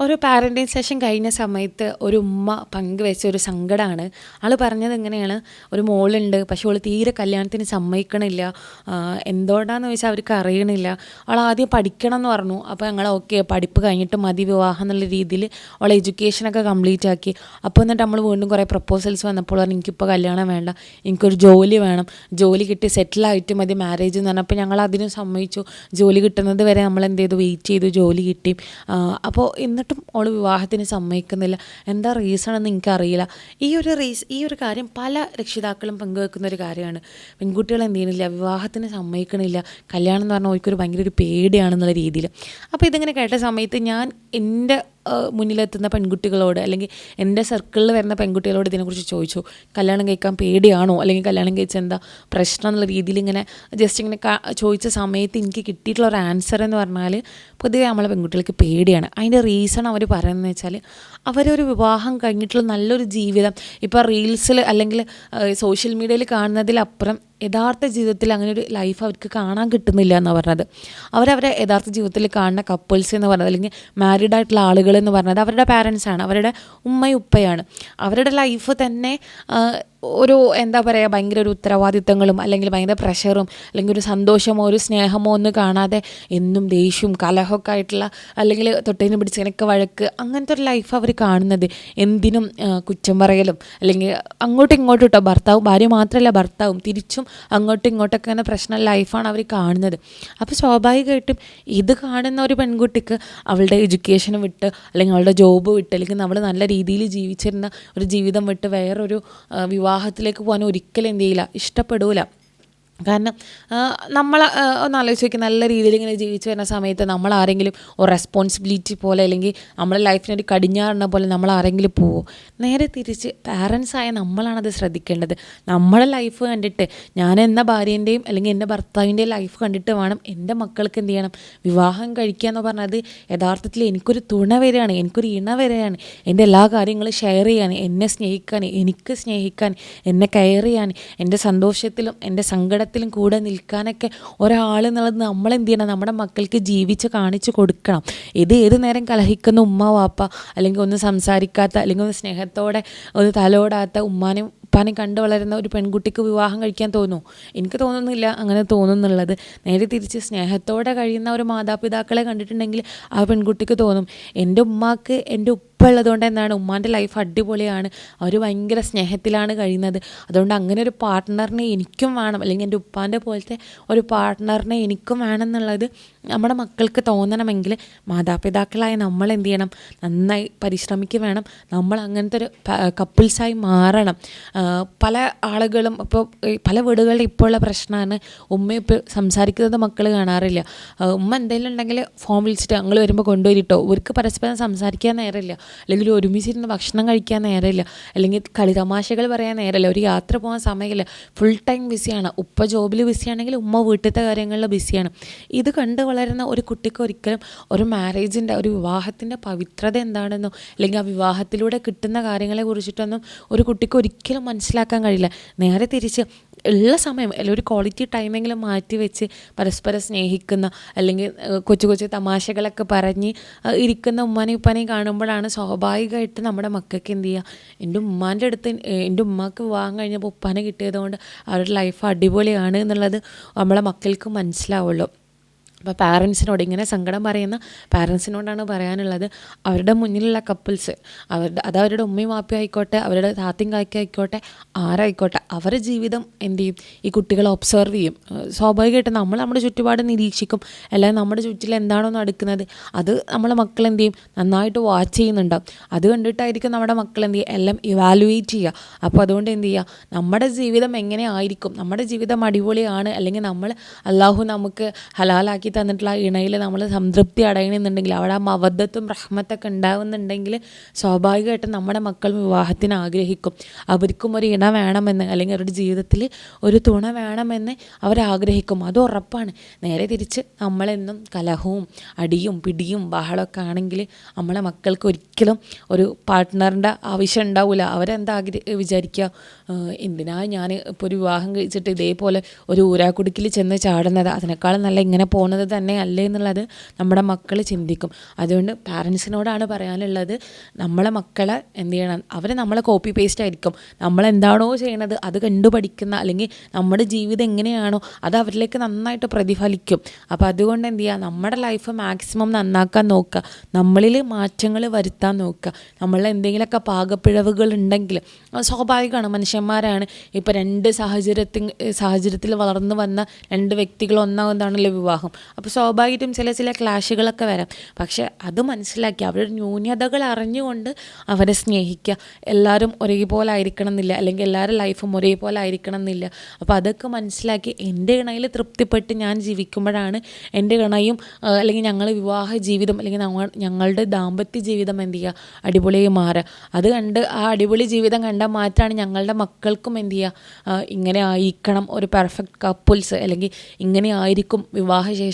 ഒരു parenting session കഴിഞ്ഞ സമയത്ത് ഒരു ഉമ്മ പങ്കുവെച്ച ഒരു സങ്കടമാണ് ആൾ പറഞ്ഞത് എങ്ങനെയാണ് ഒരു മോളുണ്ട് പക്ഷേ അവൾ തീരെ കല്യാണത്തിന് സമ്മതിക്കണില്ല. എന്തോടാന്ന് ചോദിച്ചാൽ അവർക്ക് അറിയണില്ല. അവൾ ആദ്യം പഠിക്കണം എന്ന് പറഞ്ഞു. അപ്പോൾ ഞങ്ങൾ ഓക്കെ പഠിപ്പ് കഴിഞ്ഞിട്ട് മതി വിവാഹം എന്നുള്ള രീതിയിൽ അവളെ എഡ്യൂക്കേഷനൊക്കെ കംപ്ലീറ്റ് ആക്കി. അപ്പോൾ എന്നിട്ട് നമ്മൾ വീണ്ടും കുറേ പ്രപ്പോസൽസ് വന്നപ്പോൾ പറഞ്ഞു എനിക്കിപ്പോൾ കല്യാണം വേണ്ട. എനിക്കൊരു ജോലി വേണം. ജോലി കിട്ടി സെറ്റിലായിട്ട് മതി മാരേജ് എന്ന് പറഞ്ഞപ്പോൾ ഞങ്ങൾ അതിനും സമ്മതിച്ചു. ജോലി കിട്ടുന്നത് വരെ നമ്മൾ എന്ത് ചെയ്തു? വെയിറ്റ് ചെയ്തു ജോലി കിട്ടി. അപ്പോൾ എന്നിട്ടും അവൾ വിവാഹത്തിന് സമ്മതിക്കുന്നില്ല. എന്താ റീസൺ എന്ന് എനിക്കറിയില്ല. ഈ ഒരു റീസ് ഈ ഒരു കാര്യം പല രക്ഷിതാക്കളും പങ്കുവെക്കുന്ന ഒരു കാര്യമാണ്. പെൺകുട്ടികൾ എന്ത് ചെയ്യുന്നില്ല വിവാഹത്തിന് സമ്മതിക്കണില്ല. കല്യാണം എന്ന് പറഞ്ഞാൽ അവർക്കൊരു ഭയങ്കര ഒരു പേടിയാണെന്നുള്ള രീതിയിൽ അപ്പോൾ ഇതിങ്ങനെ കേട്ട സമയത്ത് ഞാൻ എന്റെ മുന്നിലെത്തുന്ന പെൺകുട്ടികളോട് അല്ലെങ്കിൽ എന്റെ സർക്കിളിൽ വരുന്ന പെൺകുട്ടികളോട് ഇതിനെക്കുറിച്ച് ചോദിച്ചു. കല്യാണം കഴിക്കാൻ പേടിയാണോ? അല്ലെങ്കിൽ കല്യാണം കഴിച്ച എന്താ പ്രശ്നം എന്നുള്ള രീതിയിൽ ഇങ്ങനെ ജസ്റ്റ് ഇങ്ങനെ ചോദിച്ച സമയത്ത് എനിക്ക് കിട്ടിയിട്ടുള്ള ഒരു ആൻസർ എന്ന് പറഞ്ഞാൽ പൊതുവേ നമ്മളെ പെൺകുട്ടികൾക്ക് പേടിയാണ്. അതിന്റെ റീസൺ അവർ പറയുന്നത് വെച്ചാൽ അവരൊരു വിവാഹം കഴിഞ്ഞിട്ടുള്ള നല്ലൊരു ജീവിതം. ഇപ്പോൾ റീൽസിൽ അല്ലെങ്കിൽ സോഷ്യൽ മീഡിയയിൽ കാണുന്നതിലപ്പുറം യഥാർത്ഥ ജീവിതത്തിൽ അങ്ങനെ ഒരു ലൈഫ് അവർക്ക് കാണാൻ കിട്ടുന്നില്ല എന്നാണ് പറഞ്ഞത്. അവരവരെ യഥാർത്ഥ ജീവിതത്തിൽ കാണുന്ന കപ്പിൾസ് എന്ന് പറഞ്ഞത് അല്ലെങ്കിൽ മാരീഡ് ആയിട്ടുള്ള ആളുകൾ എന്ന് പറഞ്ഞത് അവരുടെ പാരൻസാണ് അവരുടെ ഉമ്മയും ഉപ്പയാണ് അവരുടെ ലൈഫ് തന്നെ ഒരു എന്താ പറയുക ഭയങ്കര ഒരു ഉത്തരവാദിത്തങ്ങളും അല്ലെങ്കിൽ ഭയങ്കര പ്രഷറും അല്ലെങ്കിൽ ഒരു സന്തോഷമോ ഒരു സ്നേഹമോ ഒന്നും കാണാതെ എന്നും ദേഷ്യവും കലഹമൊക്കെ ആയിട്ടുള്ള അല്ലെങ്കിൽ തൊട്ടേന് പിടിച്ചതിനൊക്കെ വഴക്ക് അങ്ങനത്തെ ഒരു ലൈഫ് അവർ കാണുന്നത്. എന്തിനും കുറ്റം പറയലും അല്ലെങ്കിൽ അങ്ങോട്ടും ഇങ്ങോട്ടും കേട്ടോ ഭർത്താവും ഭാര്യ മാത്രമല്ല ഭർത്താവും തിരിച്ചും അങ്ങോട്ടും ഇങ്ങോട്ടൊക്കെ അങ്ങനെ പ്രശ്നം ലൈഫാണ് അവർ കാണുന്നത്. അപ്പോൾ സ്വാഭാവികമായിട്ടും ഇത് കാണുന്ന ഒരു പെൺകുട്ടിക്ക് അവളുടെ എഡ്യൂക്കേഷൻ വിട്ട് അല്ലെങ്കിൽ അവളുടെ ജോബ് വിട്ട് അല്ലെങ്കിൽ നമ്മൾ നല്ല രീതിയിൽ ജീവിച്ചിരുന്ന ഒരു ജീവിതം വിട്ട് വേറൊരു ആ, വിവാഹത്തിലേക്ക് പോകാൻ ഒരിക്കലും എന്ത് ചെയ്യില്ല ഇഷ്ടപ്പെടൂല. കാരണം നമ്മൾ ഒന്ന് ആലോചിച്ച് നല്ല രീതിയിൽ ഇങ്ങനെ ജീവിച്ചു വരുന്ന സമയത്ത് നമ്മൾ ആരെങ്കിലും ഒരു റെസ്പോൺസിബിലിറ്റി പോലെ അല്ലെങ്കിൽ നമ്മുടെ ലൈഫിനൊരു കടിഞ്ഞാറുന്ന പോലെ നമ്മൾ ആരെങ്കിലും പോവോ? നേരെ തിരിച്ച് പാരൻസായ നമ്മളാണത് ശ്രദ്ധിക്കേണ്ടത്. നമ്മളെ ലൈഫ് കണ്ടിട്ട് ഞാൻ എന്ന ഭാര്യേന്റെയും അല്ലെങ്കിൽ എന്റെ ഭർത്താവിന്റെയും ലൈഫ് കണ്ടിട്ട് വേണം എന്റെ മക്കൾക്ക് എന്ത് ചെയ്യണം? വിവാഹം കഴിക്കുക എന്ന് പറഞ്ഞത് യഥാർത്ഥത്തിൽ എനിക്കൊരു തുണ വരെയാണ് എനിക്കൊരു ഇണ വരെയാണ്. എന്റെ എല്ലാ കാര്യങ്ങളും ഷെയർ ചെയ്യാൻ എന്നെ സ്നേഹിക്കാൻ എനിക്ക് സ്നേഹിക്കാൻ എന്നെ കെയർ ചെയ്യാൻ എന്റെ സന്തോഷത്തിലും എന്റെ സങ്കടത്തിലും കൂടെ നിൽക്കാനൊക്കെ ഒരാൾ എന്നുള്ളത് നമ്മൾ എന്ത് ചെയ്യണം? നമ്മുടെ മക്കൾക്ക് ജീവിച്ച് കാണിച്ചു കൊടുക്കണം. ഇത് ഏത് നേരം കലഹിക്കുന്ന ഉമ്മ വാപ്പ അല്ലെങ്കിൽ ഒന്ന് സംസാരിക്കാത്ത അല്ലെങ്കിൽ ഒന്ന് സ്നേഹത്തോടെ ഒന്ന് തലോടാത്ത ഉമ്മാനും ഉപ്പാനെ കണ്ടു വളരുന്ന ഒരു പെൺകുട്ടിക്ക് വിവാഹം കഴിക്കാൻ തോന്നുമോ എനിക്ക് തോന്നുന്നില്ല അങ്ങനെ തോന്നുന്നുള്ളത്. നേരെ തിരിച്ച് സ്നേഹത്തോടെ കഴിയുന്ന ഒരു മാതാപിതാക്കളെ കണ്ടിട്ടുണ്ടെങ്കിൽ ആ പെൺകുട്ടിക്ക് തോന്നും എന്റെ ഉമ്മാക്ക് എന്റെ ഉള്ളതുകൊണ്ട് എന്താണ് ഉമ്മാന്റെ ലൈഫ് അടിപൊളിയാണ്. അവർ ഭയങ്കര സ്നേഹത്തിലാണ് കഴിയുന്നത്. അതുകൊണ്ട് അങ്ങനെ ഒരു പാർട്ട്ണറിനെ എനിക്കും വേണം. അല്ലെങ്കിൽ എന്റെ ഉപ്പാന്റെ പോലത്തെ ഒരു പാർട്ട്ണറിനെ എനിക്കും വേണം എന്നുള്ളത് നമ്മുടെ മക്കൾക്ക് തോന്നണമെങ്കിൽ മാതാപിതാക്കളായ നമ്മൾ എന്ത് ചെയ്യണം? നന്നായി പരിശ്രമിക്കുക വേണം. നമ്മൾ അങ്ങനത്തെ ഒരു കപ്പിൾസായി മാറണം. പല ആളുകളും ഇപ്പോൾ പല വീടുകളുടെ ഇപ്പോൾ ഉള്ള പ്രശ്നമാണ് ഉമ്മ ഇപ്പോൾ സംസാരിക്കുന്നത് മക്കൾ കാണാറില്ല. ഉമ്മ എന്തെങ്കിലും ഉണ്ടെങ്കിൽ ഫോൺ വിളിച്ചിട്ട് ഞങ്ങൾ വരുമ്പോൾ കൊണ്ടുവരിട്ടോ? ഇവർക്ക് പരസ്പരം സംസാരിക്കാൻ നേരമില്ല. അല്ലെങ്കിൽ ഒരുമിച്ചിരുന്ന് ഭക്ഷണം കഴിക്കാൻ നേരമില്ല അല്ലെങ്കിൽ കളിതമാശകൾ പറയാൻ നേരമില്ല ഒരു യാത്ര പോകാൻ സമയമില്ല. ഫുൾ ടൈം ബിസിയാണ് ഉപ്പ ജോബിൽ ബിസിയാണെങ്കിൽ ഉമ്മ വീട്ടിലത്തെ കാര്യങ്ങളിൽ ബിസിയാണ് ഇത് കണ്ട് വളരുന്ന ഒരു കുട്ടിക്ക് ഒരിക്കലും ഒരു മാരേജിന്റെ ഒരു വിവാഹത്തിന്റെ പവിത്രത എന്താണെന്നോ അല്ലെങ്കിൽ ആ വിവാഹത്തിലൂടെ കിട്ടുന്ന കാര്യങ്ങളെ കുറിച്ചിട്ടൊന്നും ഒരു കുട്ടിക്ക് ഒരിക്കലും മനസ്സിലാക്കാൻ കഴിയില്ല. നേരെ തിരിച്ച് ഉള്ള സമയം അല്ലെങ്കിൽ ഒരു ക്വാളിറ്റി ടൈമെങ്കിലും മാറ്റി വെച്ച് പരസ്പരം സ്നേഹിക്കുന്ന അല്ലെങ്കിൽ കൊച്ചു കൊച്ചു തമാശകളൊക്കെ പറഞ്ഞ് ഇരിക്കുന്ന ഉമ്മാനെയും ഉപ്പാനെയും കാണുമ്പോഴാണ് സ്വാഭാവികമായിട്ട് നമ്മുടെ മക്കൾക്ക് എന്ത് ചെയ്യുക എന്റെ ഉമ്മാന്റെ അടുത്ത് എന്റെ ഉമ്മാക്ക് വിവാഹം കഴിഞ്ഞപ്പോൾ ഉപ്പാനെ കിട്ടിയതുകൊണ്ട് അവരുടെ ലൈഫ് അടിപൊളിയാണ് എന്നുള്ളത് നമ്മളെ മക്കൾക്ക് മനസ്സിലാവുള്ളൂ. അപ്പോൾ പാരൻസിനോട് ഇങ്ങനെ സങ്കടം പറയുന്ന പാരൻസിനോടാണ് പറയാനുള്ളത്. അവരുടെ മുന്നിലുള്ള കപ്പിൾസ് അവരുടെ അത് അവരുടെ ഉമ്മയും വാപ്പയും ആയിക്കോട്ടെ അവരുടെ താത്തിയും കാക്കി ആയിക്കോട്ടെ ആരായിക്കോട്ടെ അവരുടെ ജീവിതം എന്ത് ചെയ്യും? ഈ കുട്ടികളെ ഒബ്സർവ് ചെയ്യും. സ്വാഭാവികമായിട്ട് നമ്മൾ നമ്മുടെ ചുറ്റുപാട് നിരീക്ഷിക്കും. അല്ലെങ്കിൽ നമ്മുടെ ചുറ്റിൽ എന്താണോ നടക്കുന്നത് അത് നമ്മളെ മക്കൾ എന്ത് ചെയ്യും? നന്നായിട്ട് വാച്ച് ചെയ്യുന്നുണ്ടാവും. അത് കണ്ടിട്ടായിരിക്കും നമ്മുടെ മക്കൾ എന്ത് ചെയ്യുക? എല്ലാം ഇവാലുവേറ്റ് ചെയ്യുക. അപ്പോൾ അതുകൊണ്ട് എന്ത് ചെയ്യുക? നമ്മുടെ ജീവിതം എങ്ങനെ ആയിരിക്കും? നമ്മുടെ ജീവിതം അടിപൊളിയാണ്. അല്ലെങ്കിൽ നമ്മൾ അള്ളാഹു നമുക്ക് ഹലാലാക്കി തന്നിട്ടുള്ള ആ ഇണയിൽ നമ്മൾ സംതൃപ്തി അടയണമെന്നുണ്ടെങ്കിൽ അവിടെ ആ മവദ്ധത്തും റഹ്മത്തൊക്കെ ഉണ്ടാവുന്നുണ്ടെങ്കിൽ സ്വാഭാവികമായിട്ടും നമ്മുടെ മക്കൾ വിവാഹത്തിന് ആഗ്രഹിക്കും. അവർക്കും ഒരു ഇണ വേണമെന്ന് അല്ലെങ്കിൽ അവരുടെ ജീവിതത്തിൽ ഒരു തുണ വേണമെന്ന് അവരാഗ്രഹിക്കും അത് ഉറപ്പാണ്. നേരെ തിരിച്ച് നമ്മളെന്നും കലഹവും അടിയും പിടിയും ബഹളമൊക്കെ ആണെങ്കിൽ നമ്മളെ മക്കൾക്ക് ഒരിക്കലും ഒരു പാർട്ട്ണറിന്റെ ആവശ്യം ഉണ്ടാവില്ല. അവരെന്താ ആഗ്രഹ വിചാരിക്കുക? എന്തിനാ ഞാൻ ഇപ്പോൾ ഒരു വിവാഹം കഴിച്ചിട്ട് ഇതേപോലെ ഒരു ഊരാക്കുടുക്കിൽ ചെന്ന് ചാടുന്നത്? അതിനേക്കാളും നല്ല ഇങ്ങനെ പോകുന്നത് പോകുന്നത് തന്നെ അല്ലേ എന്നുള്ളത് നമ്മുടെ മക്കൾ ചിന്തിക്കും. അതുകൊണ്ട് പാരൻസിനോടാണ് പറയാനുള്ളത് നമ്മളെ മക്കളെ എന്ത് ചെയ്യണം അവർ നമ്മളെ കോപ്പി പേസ്റ്റ് ആയിരിക്കും. നമ്മളെന്താണോ ചെയ്യണത് അത് കണ്ടു പഠിക്കുന്ന അല്ലെങ്കിൽ നമ്മുടെ ജീവിതം എങ്ങനെയാണോ അത് അവരിലേക്ക് നന്നായിട്ട് പ്രതിഫലിക്കും. അപ്പോൾ അതുകൊണ്ട് എന്ത് ചെയ്യുക നമ്മുടെ ലൈഫ് മാക്സിമം നന്നാക്കാൻ നോക്കുക. നമ്മളിൽ മാറ്റങ്ങൾ വരുത്താൻ നോക്കുക. നമ്മളിൽ എന്തെങ്കിലുമൊക്കെ പാകപ്പിഴവുകൾ ഉണ്ടെങ്കിൽ സ്വാഭാവികമാണ്. മനുഷ്യന്മാരാണ്. ഇപ്പോൾ രണ്ട് സാഹചര്യത്തിൽ സാഹചര്യത്തിൽ വളർന്നു വന്ന രണ്ട് വ്യക്തികൾ ഒന്നാമതാണല്ലോ വിവാഹം. അപ്പോൾ സ്വാഭാവികമായിട്ടും ചില ചില ക്ലാഷുകളൊക്കെ വരാം. പക്ഷെ അത് മനസ്സിലാക്കി അവരുടെ ന്യൂനതകൾ അറിഞ്ഞുകൊണ്ട് അവരെ സ്നേഹിക്കുക. എല്ലാവരും ഒരേപോലെ ആയിരിക്കണം എന്നില്ല അല്ലെങ്കിൽ എല്ലാവരുടെ ലൈഫും ഒരേപോലെ ആയിരിക്കണം എന്നില്ല അപ്പോൾ അതൊക്കെ മനസ്സിലാക്കി എന്റെ ഇണയിൽ തൃപ്തിപ്പെട്ട് ഞാൻ ജീവിക്കുമ്പോഴാണ് എന്റെ ഇണയും അല്ലെങ്കിൽ ഞങ്ങൾ വിവാഹ ജീവിതം അല്ലെങ്കിൽ ഞങ്ങളുടെ ദാമ്പത്യ ജീവിതം എന്ത് ചെയ്യുക? അടിപൊളിയായി മാറുക. അത് കണ്ട് ആ അടിപൊളി ജീവിതം കണ്ട മാറ്റാണ് ഞങ്ങളുടെ മക്കൾക്കും എന്ത് ചെയ്യുക? ഇങ്ങനെ ആയിരിക്കണം ഒരു പെർഫെക്റ്റ് കപ്പിൾസ് അല്ലെങ്കിൽ ഇങ്ങനെ ആയിരിക്കും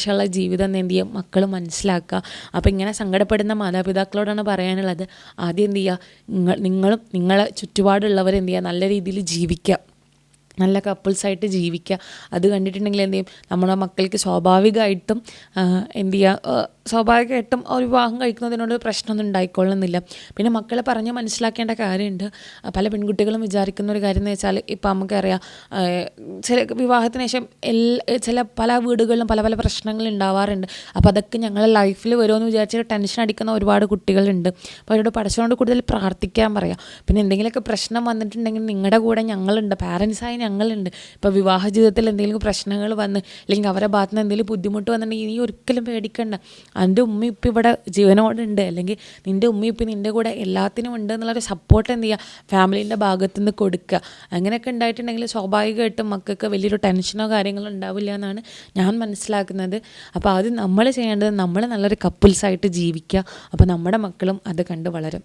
വിവാഹശേഷമുള്ള ജീവിതം എന്ത് ചെയ്യുക മക്കൾ മനസ്സിലാക്കുക. അപ്പോൾ ഇങ്ങനെ സങ്കടപ്പെടുന്ന മാതാപിതാക്കളോടാണ് പറയാനുള്ളത്. ആദ്യം എന്ത് ചെയ്യുക? നിങ്ങൾ നിങ്ങളും നിങ്ങളെ ചുറ്റുപാടുള്ളവർ എന്ത് ചെയ്യുക? നല്ല രീതിയിൽ ജീവിക്കുക. നല്ല കപ്പിൾസായിട്ട് ജീവിക്കുക. അത് കണ്ടിട്ടുണ്ടെങ്കിൽ എന്ത് ചെയ്യും? നമ്മുടെ മക്കൾക്ക് സ്വാഭാവികമായിട്ടും എന്തു ചെയ്യുക സ്വാഭാവികമായിട്ടും ഒരു വിവാഹം കഴിക്കുന്നതിനോട് പ്രശ്നമൊന്നും ഉണ്ടായിക്കൊള്ളുന്നില്ല. പിന്നെ മക്കളെ പറഞ്ഞ് മനസ്സിലാക്കേണ്ട കാര്യമുണ്ട്. പല പെൺകുട്ടികളും വിചാരിക്കുന്ന ഒരു കാര്യം എന്ന് വെച്ചാൽ ഇപ്പം നമുക്കറിയാം ചില വിവാഹത്തിന് ശേഷം എല്ലാ ചില പല വീടുകളിലും പല പല പ്രശ്നങ്ങൾ ഉണ്ടാവാറുണ്ട്. അപ്പോൾ അതൊക്കെ ഞങ്ങളുടെ ലൈഫിൽ വരുമെന്ന് വിചാരിച്ച് ടെൻഷൻ അടിക്കുന്ന ഒരുപാട് കുട്ടികളുണ്ട്. അപ്പോൾ അവരോട് പഠിച്ചതുകൊണ്ട് കൂടുതൽ പ്രാർത്ഥിക്കാൻ പറയാം. പിന്നെ എന്തെങ്കിലുമൊക്കെ പ്രശ്നം വന്നിട്ടുണ്ടെങ്കിൽ നിങ്ങളുടെ കൂടെ ഞങ്ങളുണ്ട്. പാരൻസായി ഞങ്ങളുണ്ട്. ഇപ്പോൾ വിവാഹ ജീവിതത്തിൽ എന്തെങ്കിലും പ്രശ്നങ്ങൾ വന്ന് അല്ലെങ്കിൽ അവരെ ഭാഗത്ത് നിന്ന് എന്തെങ്കിലും ബുദ്ധിമുട്ട് വന്നിട്ടുണ്ടെങ്കിൽ നീ ഒരിക്കലും പേടിക്കണ്ട. എന്റെ ഉമ്മ ഇപ്പം ഇവിടെ ജീവനോടുണ്ട്. അല്ലെങ്കിൽ നിന്റെ ഉമ്മ ഇപ്പം നിന്റെ കൂടെ എല്ലാത്തിനും ഉണ്ട് എന്നുള്ളൊരു സപ്പോർട്ട് എന്ത് ചെയ്യുക? ഫാമിലീന്റെ ഭാഗത്തു നിന്ന് കൊടുക്കുക. അങ്ങനെയൊക്കെ ഉണ്ടായിട്ടുണ്ടെങ്കിൽ സ്വാഭാവികമായിട്ടും മക്കൾക്ക് വലിയൊരു ടെൻഷനോ കാര്യങ്ങളോ ഉണ്ടാവില്ല എന്നാണ് ഞാൻ മനസ്സിലാക്കുന്നത്. അപ്പോൾ അത് നമ്മൾ ചെയ്യേണ്ടത് നമ്മൾ നല്ലൊരു കപ്പിൾസായിട്ട് ജീവിക്കുക. അപ്പോൾ നമ്മുടെ മക്കളും അത് കണ്ട് വളരും.